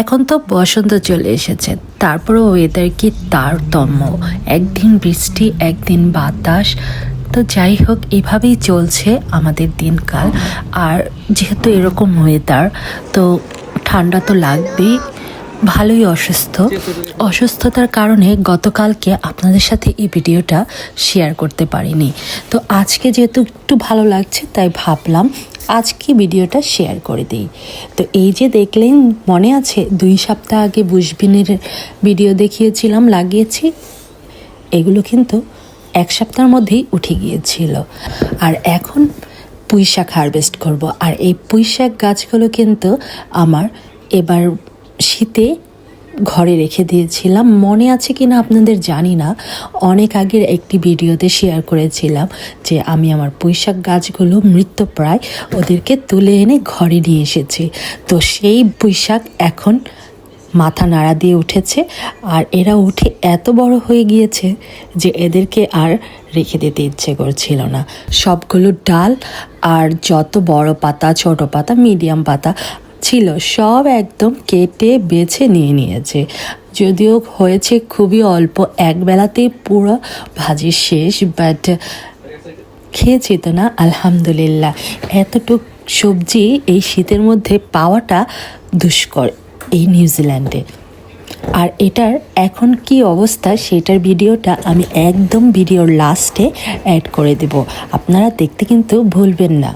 এখন তো বসন্ত চলে এসেছে। তারপরেও ওয়েদার কি তারতম্য। একদিন বৃষ্টি, একদিন বাতাস। তো যাই হোক, এভাবেই চলছে আমাদের দিনকাল। আর যেহেতু এরকম ওয়েদার তো ঠান্ডা তো লাগবেই। ভালোই অসুস্থ। অসুস্থতার কারণে গতকালকে আপনাদের সাথে এই ভিডিওটা শেয়ার করতে পারিনি। তো আজকে যেহেতু একটু ভালো লাগছে, তাই ভাবলাম আজকে ভিডিওটা শেয়ার করে দিই। তো এই যে দেখলেন, মনে আছে, দুই সপ্তাহ আগে বুশবিনের ভিডিও দেখিয়েছিলাম, লাগিয়েছি। এগুলো কিন্তু এক সপ্তাহের মধ্যেই উঠে গিয়েছিল। আর এখন পুঁই শাক হারভেস্ট করব। আর এই পুঁই শাক গাছগুলো কিন্তু আমার এবার শীতে ঘরে রেখে দিয়েছিলাম। মনে আছে কি না আপনাদের জানি না। অনেক আগের একটি ভিডিওতে শেয়ার করেছিলাম যে আমি আমার পুঁইশাক গাছগুলো মৃত্যুপ্রায় ওদেরকে তুলে এনে ঘরে নিয়ে এসেছি। তো সেই পুঁইশাক এখন মাথা নাড়া দিয়ে উঠেছে আর এরা উঠে এত বড় হয়ে গিয়েছে যে এদেরকে আর রেখে দিতে ইচ্ছে করছিল না। সবগুলো ডাল আর যত বড় পাতা, ছোট পাতা মিডিয়াম পাতা ছিল, সব একদম কেটে বেছে নিয়ে নিয়েছে। যদিও হয়েছে খুবই অল্প এক বেলাতেই পুরো ভাজি শেষ বাট খেয়েছি তো না আলহামদুলিল্লাহ। এতটুক সবজি এই শীতের মধ্যে পাওয়াটা দুষ্কর এই নিউজিল্যান্ডে আর এটার এখন কি অবস্থা সেটার ভিডিওটা আমি একদম ভিডিওর লাস্টে অ্যাড করে দেব। আপনারা দেখতে কিন্তু ভুলবেন না।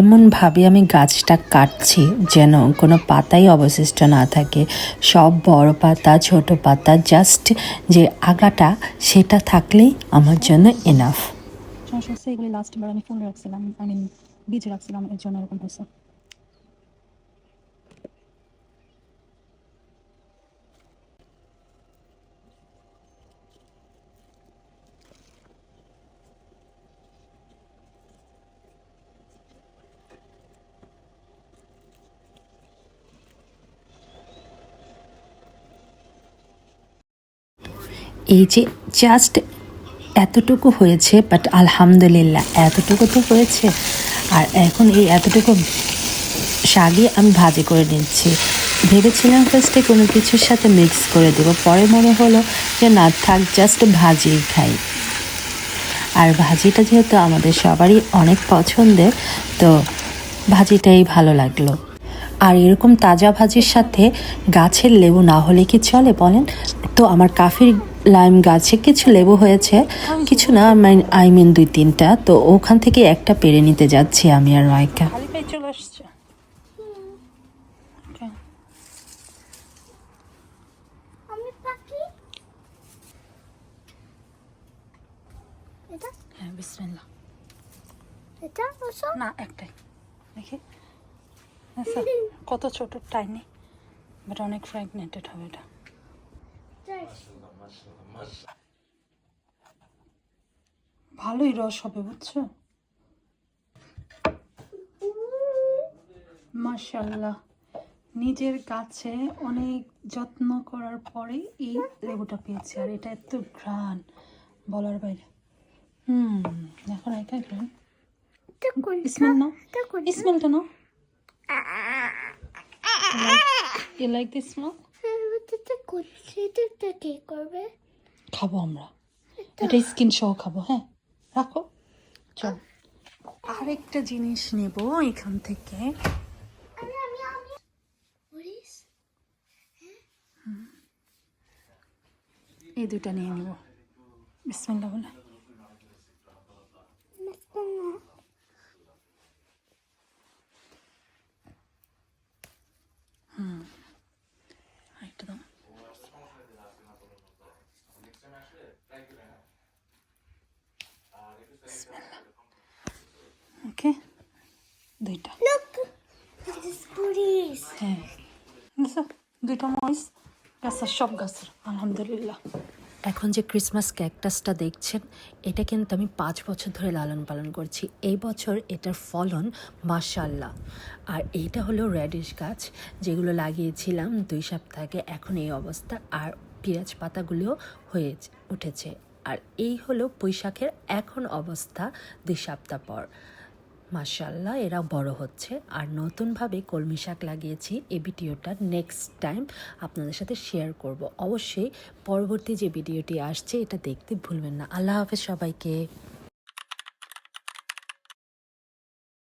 এমনভাবে আমি গাছটা কাটছি যেন কোনো পাতাই অবশিষ্ট না থাকে। সব বড় পাতা, ছোট পাতা জাস্ট যে আগাটা, সেটা থাকলেই আমার জন্য এনাফ সমস্যা হচ্ছে এগুলি লাস্ট আমি ফোন রাখছিলাম আই মিন বীজ রাখছিলাম, এর জন্য এরকম হয়েছে। এই যে জাস্ট এতটুকু হয়েছে বাট আলহামদুলিল্লাহ এতটুকু তো হয়েছে। আর এখন এই এতটুকু শাগে আমি ভাজি করে নিচ্ছি। ভেবেছিলাম ফার্স্টে কোনো কিছুর সাথে মিক্স করে দেবো, পরে মনে হলো যে না, থাক জাস্ট ভাজিই খাই। আর ভাজিটা যেহেতু আমাদের সবারই অনেক পছন্দের, তো ভাজিটাই ভালো লাগল। আর এরকম তাজা ভাজির সাথে গাছের লেবু না হলে কি চলে বলেন? তো আমার কাফির লাইম গাছে কিছু লেবু হয়েছে কিছু না আই মিন দুই তিনটা। তো ওখান থেকে একটা পেরে নিতে যাচ্ছি আমি আর মাইকা পেয়ে চলে আসছে। Okay. আমি পাখি। এটা? হ্যাঁ বিসমিল্লাহ। এটা না একটাই। দেখি। আচ্ছা কত ছোট টাইনি বাট অনেক ফ্র্যাগনেন্টেড হবে এটা। ভালোই রস হবে বুঝছ? মাশাল্লাহ নিজের গাছে অনেক যত্ন করার পরে এই লেবুটা পেয়েছি আর এটা এত ঘ্রাণ বলার বাইরে। হুম এখন একা ঘ্রাণ। স্মেল নাও। স্মেলটা নাও। ইউ লাইক দিস স্মেল এটা সেটা কি করবে? খাব আমরা। এটা স্কিন সহ খাব হ্যাঁ? রাখো। চল। আরেকটা জিনিস নেব এখান থেকে। আমি এই দুটা নিয়ে নেব। বিসমিল্লাহ বলে। আরেকটা ওকে দুইটা। হ্যাঁ। দুইটা মরিচ গাছের সব গাছের আলহামদুলিল্লাহ। এখন যে ক্রিসমাস ক্যাকটাসটা দেখছেন এটা কিন্তু আমি পাঁচ বছর ধরে লালন পালন করছি। এই বছর এটার ফলন মাশাল্লাহ আর এইটা হলো র্যাডিশ গাছ যেগুলো লাগিয়েছিলাম দুই সপ্তাহ আগে এখন এই অবস্থা। আর পেঁয়াজ পাতাগুলো হয়ে উঠেছে। আর এই হলো বৈশাখের এখন অবস্থা দুই সপ্তাহ পর। মাশাল্লাহ এরা বড় হচ্ছে। আর নতুনভাবে কলমি শাক লাগিয়েছি, এই ভিডিওটা নেক্সট টাইম আপনাদের সাথে শেয়ার করব। অবশ্যই পরবর্তী যে ভিডিওটি আসছে, এটা দেখতে ভুলবেন না। আল্লাহ হাফেজ সবাইকে।